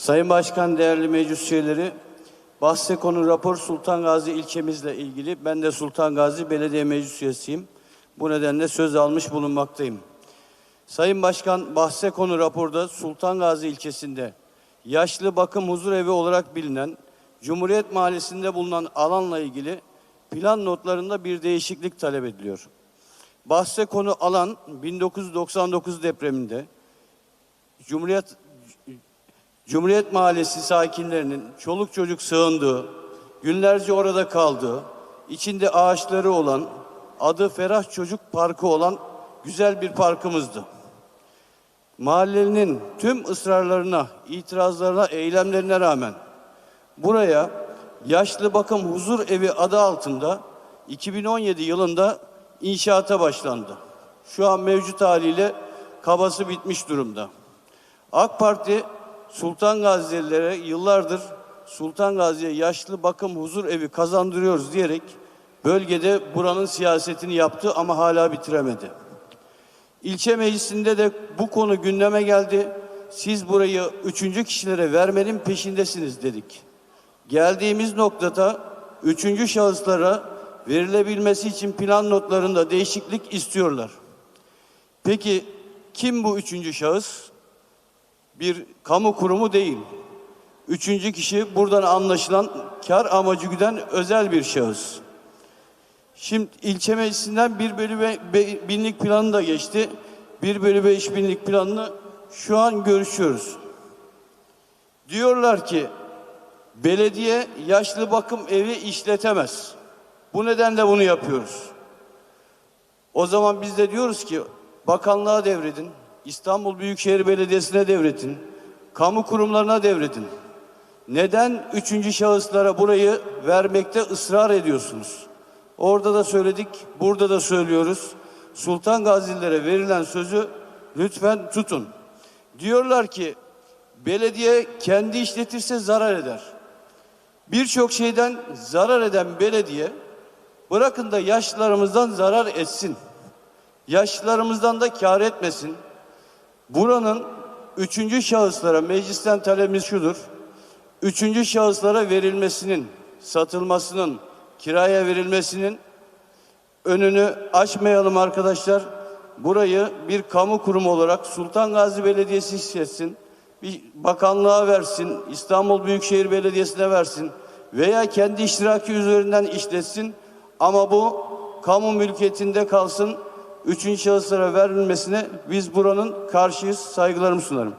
Sayın Başkan, değerli meclis üyeleri, bahse konu rapor Sultan Gazi ilçemizle ilgili. Ben de Sultan Gazi Belediye Meclis üyesiyim. Bu nedenle söz almış bulunmaktayım. Sayın Başkan, bahse konu raporda Sultan Gazi ilçesinde yaşlı bakım huzur evi olarak bilinen Cumhuriyet Mahallesi'nde bulunan alanla ilgili plan notlarında bir değişiklik talep ediliyor. Bahse konu alan 1999 depreminde Cumhuriyet Cumhuriyet Mahallesi sakinlerinin çoluk çocuk sığındığı, günlerce orada kaldığı, içinde ağaçları olan, adı Ferah Çocuk Parkı olan güzel bir parkımızdı. Mahallenin tüm ısrarlarına, itirazlarına, eylemlerine rağmen buraya Yaşlı Bakım Huzur Evi adı altında 2017 yılında inşaata başlandı. Şu an mevcut haliyle kabası bitmiş durumda. AK Parti Sultan Gazililere yıllardır Sultan Gazi'ye yaşlı bakım huzur evi kazandırıyoruz diyerek bölgede buranın siyasetini yaptı ama hala bitiremedi. İlçe meclisinde de bu konu gündeme geldi. Siz burayı üçüncü kişilere vermenin peşindesiniz dedik. Geldiğimiz noktada üçüncü şahıslara verilebilmesi için plan notlarında değişiklik istiyorlar. Peki kim bu üçüncü şahıs? Bir kamu kurumu değil. Üçüncü kişi buradan anlaşılan kar amacı güden özel bir şahıs. Şimdi ilçe meclisinden bir bölü be- binlik planı da geçti. Bir bölü beş binlik planını şu an görüşüyoruz. Diyorlar ki belediye yaşlı bakım evi işletemez. Bu nedenle bunu yapıyoruz. O zaman biz de diyoruz ki bakanlığa devredin, İstanbul Büyükşehir Belediyesi'ne devretin, kamu kurumlarına devredin. Neden üçüncü şahıslara burayı vermekte ısrar ediyorsunuz? Orada da söyledik, burada da söylüyoruz. Sultan Gazilere verilen sözü lütfen tutun. Diyorlar ki belediye kendi işletirse zarar eder. Birçok şeyden zarar eden belediye bırakın da yaşlılarımızdan zarar etsin. Yaşlılarımızdan da kar etmesin. Buranın üçüncü şahıslara meclisten talebimiz şudur. Üçüncü şahıslara verilmesinin, satılmasının, kiraya verilmesinin önünü açmayalım arkadaşlar. Burayı bir kamu kurumu olarak Sultan Gazi Belediyesi işletsin. Bir bakanlığa versin, İstanbul Büyükşehir Belediyesi'ne versin veya kendi iştiraki üzerinden işletsin. Ama bu kamu mülkiyetinde kalsın. Üçüncü şahıslara verilmesine biz buranın karşıyız. Saygılarımı sunarım.